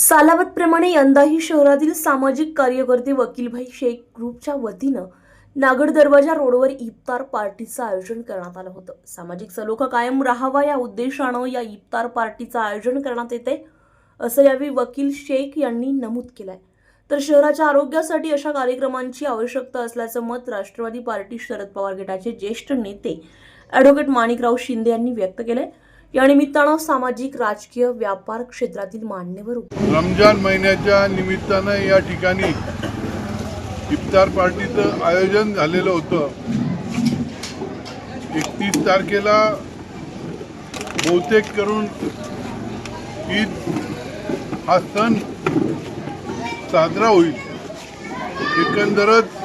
सालावतप्रमाणे यंदाही शहरातील सामाजिक कार्यकर्ते वकीलभाई शेख ग्रुपच्या वतीनं नागड दरवाजा रोडवर इफ्तार पार्टीचं आयोजन करण्यात आलं होतं. सामाजिक सलोखा कायम राहावा या उद्देशानं या इफ्तार पार्टीचं आयोजन करण्यात येते असं यावेळी वकील शेख यांनी नमूद केलंय. तर शहराच्या आरोग्यासाठी अशा कार्यक्रमांची आवश्यकता असल्याचं मत राष्ट्रवादी पार्टी शरद पवार गटाचे ज्येष्ठ नेते ॲडव्होकेट माणिकराव शिंदे यांनी व्यक्त केलंय. या निमित्तानं सामाजिक राजकीय व्यापार क्षेत्रातील मान्यवर रमजान महिन्याच्या निमित्तानं या ठिकाणी इफ्तार पार्टीचं आयोजन झालेलं होतं. एकतीस तारखेला बहुतेक करून ईद हा सण साजरा होईल. एकंदरच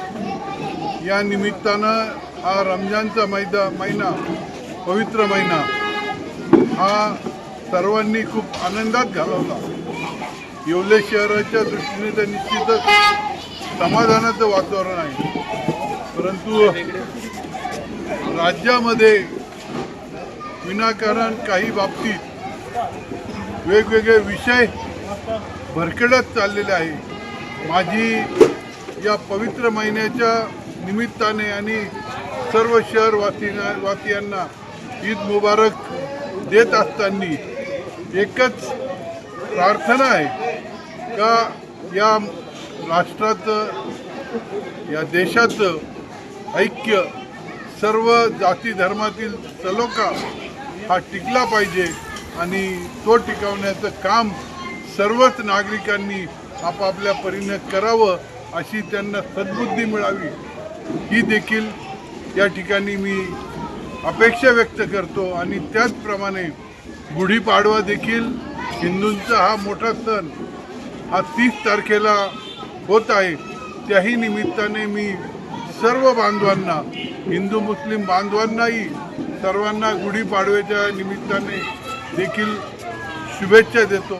या निमित्तानं हा रमजानचा मैदा महिना पवित्र महिना हा सर्वांनी खूप आनंदात घालवला. येवले शहराच्या दृष्टीने तर निश्चितच समाधानाचं वातावरण आहे. परंतु राज्यामध्ये विनाकारण काही बाबतीत वेगवेगळे विषय भरकडत चाललेले आहे. माझी या पवित्र महिन्याच्या निमित्ताने आणि सर्व शहरवासीना वासियांना ईद मुबारक. देत असताना एकच प्रार्थना आहे का या राष्ट्राचं या देशाचं ऐक्य सर्व जाती धर्मातील सलोखा हा टिकला पाहिजे आणि तो टिकवण्याचं काम सर्वच नागरिकांनी आपापल्या परीने करावं अशी त्यांना सद्बुद्धी मिळावी. ही देखील या ठिकाणी मी अपेक्षा व्यक्त करतो आणि त्याचप्रमाणे गुढीपाडवा देखील हिंदूंचा हा मोठा सण हा तीस तारखेला होत आहे. त्याही निमित्ताने मी सर्व बांधवांना हिंदू मुस्लिम बांधवांनाही सर्वांना गुढीपाडव्याच्या निमित्ताने देखील शुभेच्छा देतो.